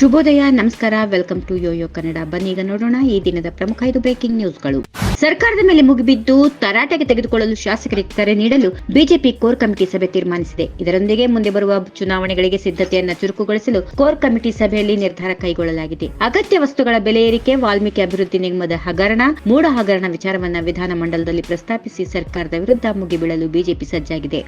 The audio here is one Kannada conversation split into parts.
ಶುಭೋದಯ, ನಮಸ್ಕಾರ. ವೆಲ್ಕಮ್ ಟು ಯೋಯೋ ಕನ್ನಡ ಬನ್ನೀಗ ನೋಡೋಣ ಈ ದಿನದ ಪ್ರಮುಖ ಐದು ಬ್ರೇಕಿಂಗ್ ನ್ಯೂಸ್ಗಳು ಸರ್ಕಾರದ ಮೇಲೆ ಮುಗಿಬಿದ್ದು ತರಾಟೆಗೆ ತೆಗೆದುಕೊಳ್ಳಲು ಶಾಸಕರಿಗೆ ಕರೆ ನೀಡಲು ಬಿಜೆಪಿ ಕೋರ್ ಕಮಿಟಿ ಸಭೆ ತೀರ್ಮಾನಿಸಿದೆ. ಇದರೊಂದಿಗೆ ಮುಂದೆ ಬರುವ ಚುನಾವಣೆಗಳಿಗೆ ಸಿದ್ಧತೆಯನ್ನು ಚುರುಕುಗೊಳಿಸಲು ಕೋರ್ ಕಮಿಟಿ ಸಭೆಯಲ್ಲಿ ನಿರ್ಧಾರ ಕೈಗೊಳ್ಳಲಾಗಿದೆ. ಅಗತ್ಯ ವಸ್ತುಗಳ ಬೆಲೆ ಏರಿಕೆ, ವಾಲ್ಮೀಕಿ ಅಭಿವೃದ್ಧಿ ನಿಗಮದ ಹಗರಣ ಮೂಡ ಹಗರಣ ವಿಚಾರವನ್ನ ವಿಧಾನಮಂಡಲದಲ್ಲಿ ಪ್ರಸ್ತಾಪಿಸಿ ಸರ್ಕಾರದ ವಿರುದ್ಧ ಮುಗಿಬೀಳಲು ಬಿಜೆಪಿ ಸಜ್ಜಾಗಿದೆ.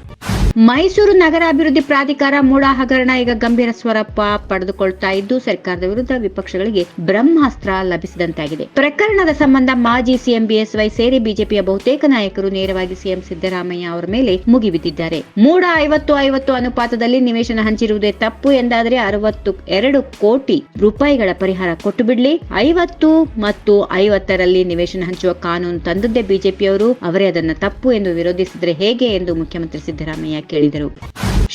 ಮೈಸೂರು ನಗರ ಅಭಿವೃದ್ಧಿ ಪ್ರಾಧಿಕಾರ ಮೂಡ ಹಗರಣ, ಈಗ ಗಂಭೀರ ಸ್ವರೂಪ ಪಡೆದುಕೊಳ್ತಾ ಇದ್ದು ಸರ್ಕಾರದ ವಿರುದ್ಧ ವಿಪಕ್ಷಗಳಿಗೆ ಬ್ರಹ್ಮಾಸ್ತ್ರ ಲಭಿಸಿದಂತಾಗಿದೆ. ಪ್ರಕರಣದ ಸಂಬಂಧ ಮಾಜಿ ಸಿಎಂ ಬಿಎಸ್ವೈ ಸೇರಿ ಬಿಜೆಪಿಯ ಬಹುತೇಕ ನಾಯಕರು ನೇರವಾಗಿ ಸಿಎಂ ಸಿದ್ದರಾಮಯ್ಯ ಅವರ ಮೇಲೆ ಮುಗಿಬಿದ್ದಿದ್ದಾರೆ. ಮೂಡ ಐವತ್ತು ಐವತ್ತು ಅನುಪಾತದಲ್ಲಿ ನಿವೇಶನ ಹಂಚಿರುವುದೇ ತಪ್ಪು ಎಂದಾದರೆ ಅರವತ್ತು ಎರಡು ಕೋಟಿ ರೂಪಾಯಿಗಳ ಪರಿಹಾರ ಕೊಟ್ಟು ಬಿಡ್ಲಿ ಐವತ್ತು ಮತ್ತು ಐವತ್ತರಲ್ಲಿ ನಿವೇಶನ ಹಂಚುವ ಕಾನೂನು ತಂದದ್ದೇ ಬಿಜೆಪಿಯವರು. ಅವರೇ ಅದನ್ನ ತಪ್ಪು ಎಂದು ವಿರೋಧಿಸಿದರೆ ಹೇಗೆ ಎಂದು ಮುಖ್ಯಮಂತ್ರಿ ಸಿದ್ದರಾಮಯ್ಯ ಕೇಳಿದರು.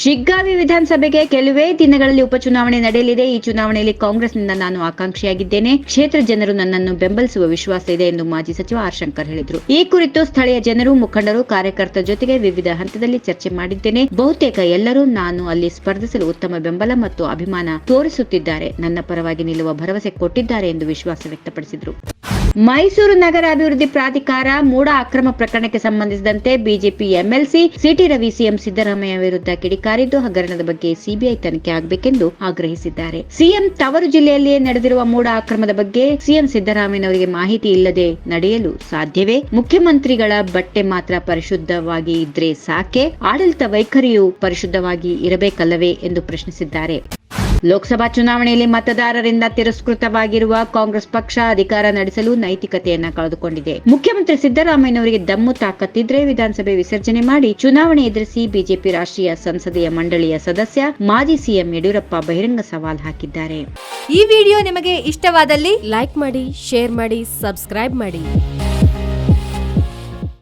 ಶಿಗ್ಗಾವಿ ವಿಧಾನಸಭೆಗೆ ಕೆಲವೇ ದಿನಗಳಲ್ಲಿ ಉಪಚುನಾವಣೆ ನಡೆಯಲಿದೆ. ಈ ಚುನಾವಣೆಯಲ್ಲಿ ಕಾಂಗ್ರೆಸ್ನಿಂದ ನಾನು ಆಕಾಂಕ್ಷಿಯಾಗಿದ್ದೇನೆ. ಕ್ಷೇತ್ರ ಜನರು ನನ್ನನ್ನು ಬೆಂಬಲಿಸುವ ವಿಶ್ವಾಸ ಇದೆ ಎಂದು ಮಾಜಿ ಸಚಿವ ಆರ್ ಹೇಳಿದರು. ಈ ಕುರಿತು ಸ್ಥಳೀಯ ಜನರು, ಮುಖಂಡರು, ಕಾರ್ಯಕರ್ತರ ಜೊತೆಗೆ ವಿವಿಧ ಹಂತದಲ್ಲಿ ಚರ್ಚೆ ಮಾಡಿದ್ದೇನೆ. ಬಹುತೇಕ ಎಲ್ಲರೂ ನಾನು ಅಲ್ಲಿ ಸ್ಪರ್ಧಿಸಲು ಉತ್ತಮ ಬೆಂಬಲ ಮತ್ತು ಅಭಿಮಾನ ತೋರಿಸುತ್ತಿದ್ದಾರೆ. ನನ್ನ ಪರವಾಗಿ ನಿಲ್ಲುವ ಭರವಸೆ ಕೊಟ್ಟಿದ್ದಾರೆ ಎಂದು ವಿಶ್ವಾಸ ವ್ಯಕ್ತಪಡಿಸಿದರು. ಮೈಸೂರು ನಗರ ಅಭಿವೃದ್ಧಿ ಪ್ರಾಧಿಕಾರ ಮೂಡ ಅಕ್ರಮ ಪ್ರಕರಣಕ್ಕೆ ಸಂಬಂಧಿಸಿದಂತೆ BJP MLC, CT Ravi CM Siddaramaiah ವಿರುದ್ಧ ಕಿಡಿಕಾರಿದ್ದು ಹಗರಣದ ಬಗ್ಗೆ ಸಿಬಿಐ ತನಿಖೆ ಆಗಬೇಕೆಂದು ಆಗ್ರಹಿಸಿದ್ದಾರೆ. ಸಿಎಂ ತವರು ಜಿಲ್ಲೆಯಲ್ಲಿಯೇ ನಡೆದಿರುವ ಮೂಡ ಅಕ್ರಮದ ಬಗ್ಗೆ ಸಿಎಂ ಸಿದ್ದರಾಮಯ್ಯನವರಿಗೆ ಮಾಹಿತಿ ಇಲ್ಲದೆ ನಡೆಯಲು ಸಾಧ್ಯವೇ? ಮುಖ್ಯಮಂತ್ರಿಗಳ ಬಟ್ಟೆ ಮಾತ್ರ ಪರಿಶುದ್ಧವಾಗಿ ಇದ್ರೆ ಸಾಕೆ? ಆಡಳಿತ ವೈಖರಿಯು ಪರಿಶುದ್ಧವಾಗಿ ಇರಬೇಕಲ್ಲವೇ ಎಂದು ಪ್ರಶ್ನಿಸಿದ್ದಾರೆ. ಲೋಕಸಭಾ ಚುನಾವಣೆಯಲ್ಲಿ ಮತದಾರರಿಂದ ತಿರಸ್ಕೃತವಾಗಿರುವ ಕಾಂಗ್ರೆಸ್ ಪಕ್ಷ ಅಧಿಕಾರ ನಡೆಸಲು ನೈತಿಕತೆಯನ್ನ ಕಳೆದುಕೊಂಡಿದೆ. ಮುಖ್ಯಮಂತ್ರಿ ಸಿದ್ದರಾಮಯ್ಯನವರಿಗೆ ದಮ್ಮು ತಾಕತ್ತಿದ್ರೆ ವಿಧಾನಸಭೆ ವಿಸರ್ಜನೆ ಮಾಡಿ ಚುನಾವಣೆ ಎದುರಿಸಿ ಬಿಜೆಪಿ ರಾಷ್ಟ್ರೀಯ ಸಂಸದೀಯ ಮಂಡಳಿಯ ಸದಸ್ಯ ಮಾಜಿ ಸಿಎಂ ಯಡಿಯೂರಪ್ಪ ಬಹಿರಂಗ ಸವಾಲ್ ಹಾಕಿದ್ದಾರೆ. ಈ ವಿಡಿಯೋ ನಿಮಗೆ ಇಷ್ಟವಾದಲ್ಲಿ ಲೈಕ್ ಮಾಡಿ, ಶೇರ್ ಮಾಡಿ, ಸಬ್ಸ್ಕ್ರೈಬ್ ಮಾಡಿ.